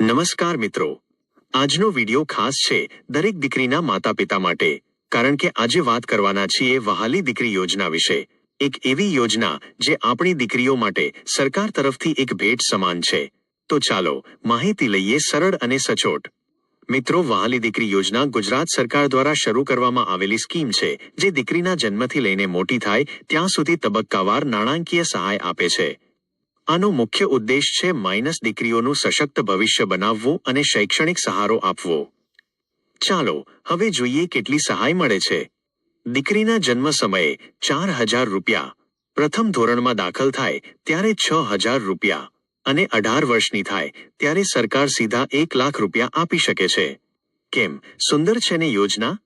નમસ્કાર મિત્રો. આજનો વિડિયો ખાસ છે દરેક દીકરીના માતા પિતા માટે, કારણ કે આજે વાત કરવાના છીએ વહાલી દીકરી યોજના વિશે. એક એવી યોજના જે આપણી દીકરીઓ માટે સરકાર તરફથી એક ભેટ સમાન છે. તો ચાલો માહિતી લઈએ સરળ અને સચોટ. મિત્રો, વહાલી દીકરી યોજના ગુજરાત સરકાર દ્વારા શરૂ કરવામાં આવેલી સ્કીમ છે, જે દીકરીના જન્મથી લઈને મોટી થાય ત્યાં સુધી તબક્કાવાર નાણાંકીય સહાય આપે છે. આનો મુખ્ય ઉદ્દેશ છે માઇનસ દીકરીઓનું સશક્ત ભવિષ્ય બનાવવું અને શૈક્ષણિક સહારો આપવો. ચાલો, હવે જોઈએ કેટલી સહાય મળે છે. દીકરીના જન્મ સમયે ચાર હજાર રૂપિયા. પ્રથમ ધોરણમાં દાખલ થાય ત્યારે છ હજાર રૂપિયા. અને અઢાર વર્ષની થાય ત્યારે સરકાર સીધા એક લાખ રૂપિયા આપી શકે છે. કેમ? સુંદર છે ને યોજના?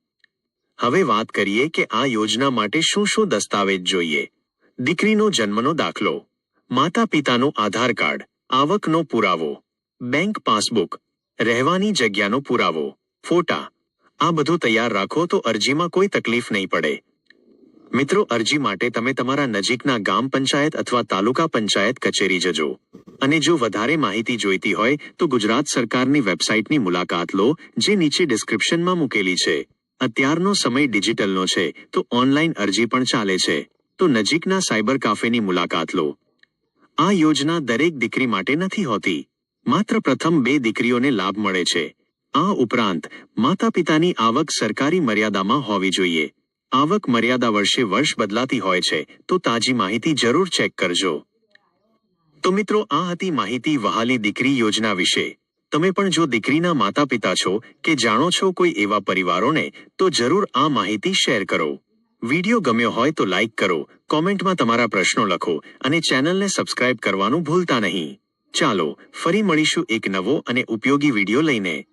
હવે વાત કરીએ કે આ યોજના માટે શું શું દસ્તાવેજ જોઈએ. દીકરીનો જન્મનો દાખલો. માતા પિતાનું આધાર કાર્ડ, આવકનો પુરાવો, બેંક પાસબુક, રહેવાની જગ્યાનો પુરાવો, ફોટા. આ બધું તૈયાર રાખો તો અરજીમાં કોઈ તકલીફ નહીં પડે. મિત્રો, અરજી માટે તમે તમારા નજીકના ગામ પંચાયત અથવા તાલુકા પંચાયત કચેરી જજો. અને જો વધારે માહિતી જોઈતી હોય, તો ગુજરાત સરકારની વેબસાઇટની મુલાકાત લો, જે નીચે ડિસ્ક્રિપ્શનમાં મૂકેલી છે. અત્યારનો સમય ડિજિટલનો છે, તો ઓનલાઈન અરજી પણ ચાલે છે. તો નજીકના સાયબર કાફેની મુલાકાત લો. આ યોજના દરેક દીકરી માટે નથી હોતી. માત્ર પ્રથમ બે દીકરીઓને લાભ મળે છે. આ ઉપરાંત માતા પિતાની આવક સરકારી મર્યાદામાં હોવી જોઈએ. આવક મર્યાદા વર્ષે વર્ષ બદલાતી હોય છે, તો તાજી માહિતી જરૂર ચેક કરજો. તો મિત્રો, આ હતી માહિતી વહાલી દીકરી યોજના વિશે. તમે પણ જો દીકરીના માતા પિતા છો કે જાણો છો કોઈ એવા પરિવારોને, તો જરૂર આ માહિતી શેર કરો. વિડિયો ગમ્યો હોય તો લાઇક કરો, કોમેન્ટમાં તમારા પ્રશ્નો લખો અને ચેનલને સબસ્ક્રાઇબ કરવાનું ભૂલતા નહીં. ચાલો, ફરી મળીશું એક નવો અને ઉપયોગી વિડિયો લઈને.